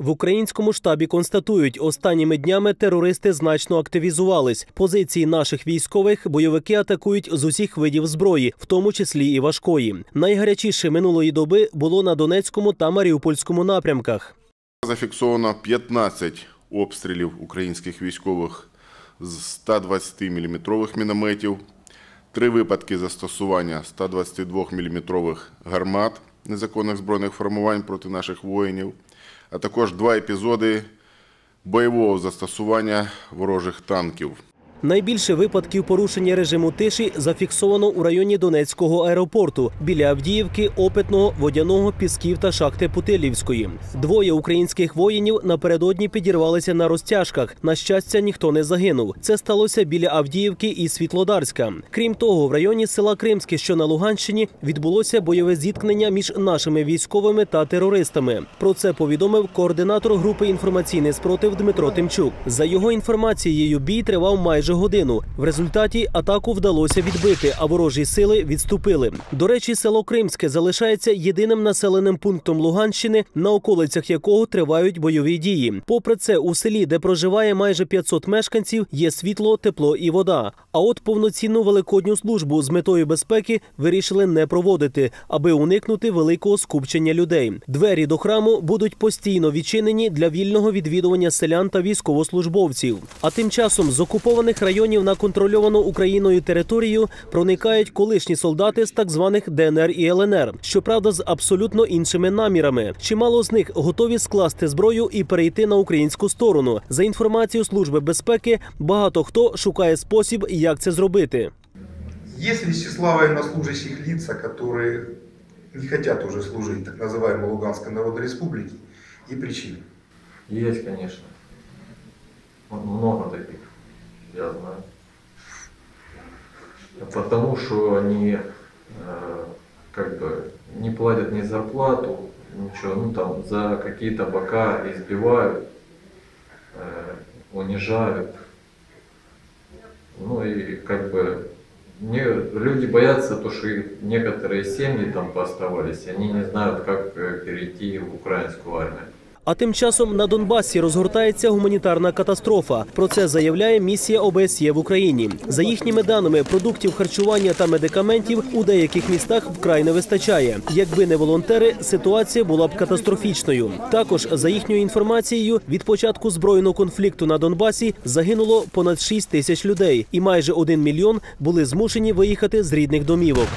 В українському штабі констатують, останніми днями терористи значно активізувались. Позиції наших військових бойовики атакують з усіх видів зброї, в тому числі і важкої. Найгарячіше минулої доби було на Донецькому та Маріупольському напрямках. Зафіксовано 15 обстрілів українських військових з 120-мм мінометів, три випадки застосування 122-мм гармат незаконних збройних формувань проти наших воїнів, а також два епізоди бойового застосування ворожих танків. Найбільше випадків порушення режиму тиші зафіксовано у районі Донецького аеропорту біля Авдіївки, Опитного, Водяного, Пісків та шахти Путилівської. Двоє українських воїнів напередодні підірвалися на розтяжках. На щастя, ніхто не загинув. Це сталося біля Авдіївки і Світлодарська. Крім того, в районі села Кримське, що на Луганщині, відбулося бойове зіткнення між нашими військовими та терористами. Про це повідомив координатор групи інформаційний спротив Дмитро Тимчук. За його інформацією, бій тривав майже годину. В результаті атаку вдалося відбити, а ворожі сили відступили. До речі, село Кримське залишається єдиним населеним пунктом Луганщини, на околицях якого тривають бойові дії. Попри це, у селі, де проживає майже 500 мешканців, є світло, тепло і вода. А от повноцінну великодню службу з метою безпеки вирішили не проводити, аби уникнути великого скупчення людей. Двері до храму будуть постійно відчинені для вільного відвідування селян та військовослужбовців. А тим часом з окупованих районів на контрольовану Україною територію проникають колишні солдати з так званих ДНР і ЛНР. Щоправда, з абсолютно іншими намірами. Чимало з них готові скласти зброю і перейти на українську сторону. За інформацією служби безпеки, багато хто шукає спосіб, як це зробити. Есть ли из числа военнослужащих лица, которые не хотят уже служить в так называемой Луганской Народной Республике и причины? Есть, конечно. Вот Много таких, Я знаю. Потому что они э, как бы не платят ни зарплату, ничего, ну там за какие-то бока избивают, э, унижают. Ну и как бы не, люди боятся, то, что некоторые семьи там пооставались, и они не знают, как э, перейти в украинскую армию. А тим часом на Донбасі розгортається гуманітарна катастрофа. Про це заявляє місія ОБСЄ в Україні. За їхніми даними, продуктів харчування та медикаментів у деяких містах вкрай не вистачає. Якби не волонтери, ситуація була б катастрофічною. Також за їхньою інформацією, від початку збройного конфлікту на Донбасі загинуло понад 6 тисяч людей, і майже 1 мільйон були змушені виїхати з рідних домівок.